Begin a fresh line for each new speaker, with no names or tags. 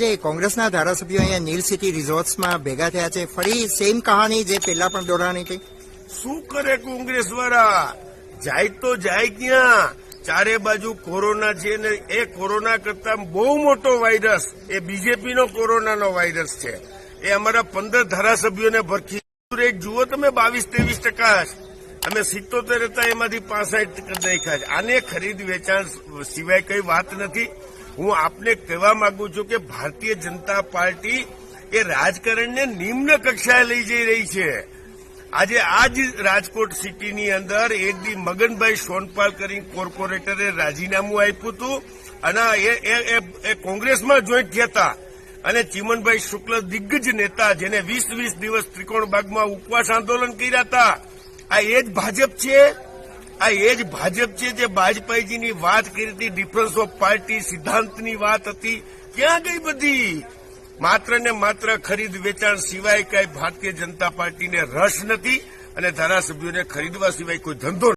આજે કોંગ્રેસના ધારાસભ્યો અહીંયા નીલ સિટી રિઝોર્ટ્સમાં ભેગા થયા છે. ફરી સેમ કહાની જે પહેલા પણ દોડાણી હતી.
શું કરે કોંગ્રેસ વાળા? જાય તો જાય ક્યાં? ચારે બાજુ કોરોના છે ને એ કોરોના કરતા બહુ મોટો વાયરસ એ બીજેપીનો કોરોનાનો વાયરસ છે. એ અમારા પંદર ધારાસભ્યોને ભરખી. રેટ જુઓ તમે બાવીસ ત્રેવીસ ટકા જ. અમે સિત્તોતેર હતા, એમાંથી પાસઠ નાખ્યા છે. આને ખરીદ વેચાણ સિવાય કઈ વાત નથી. હું આપને કહેવા માંગુ છું કે ભારતીય જનતા પાર્ટી એ રાજકારણને નિમ્ન કક્ષાએ લઈ જઈ રહી છે. આજે આ જ રાજકોટ સિટીની અંદર એક દી મગનભાઈ સોનપાલ કરીને કોર્પોરેટરે રાજીનામું આપ્યું હતું અને એ- કોંગ્રેસમાં જોઈન્ટ થયા હતા. અને ચીમનભાઈ શુક્લ દિગ્ગજ નેતા જેને વીસ વીસ દિવસ ત્રિકોણબાગમાં ઉપવાસ આંદોલન કર્યા હતા. આ એ જ ભાજપ છે આ એ જ ભાજપ છે જે વાજપેયીજીની વાત કરી હતી ડિફરન્સ ઓફ પાર્ટી સિદ્ધાંતની વાત હતી. ક્યાં ગઈ બધી? માત્ર ને માત્ર ખરીદ વેચાણ સિવાય કઈ ભારતીય જનતા પાર્ટીને રસ નથી અને ધારાસભ્યોને ખરીદવા સિવાય કોઈ ધંધો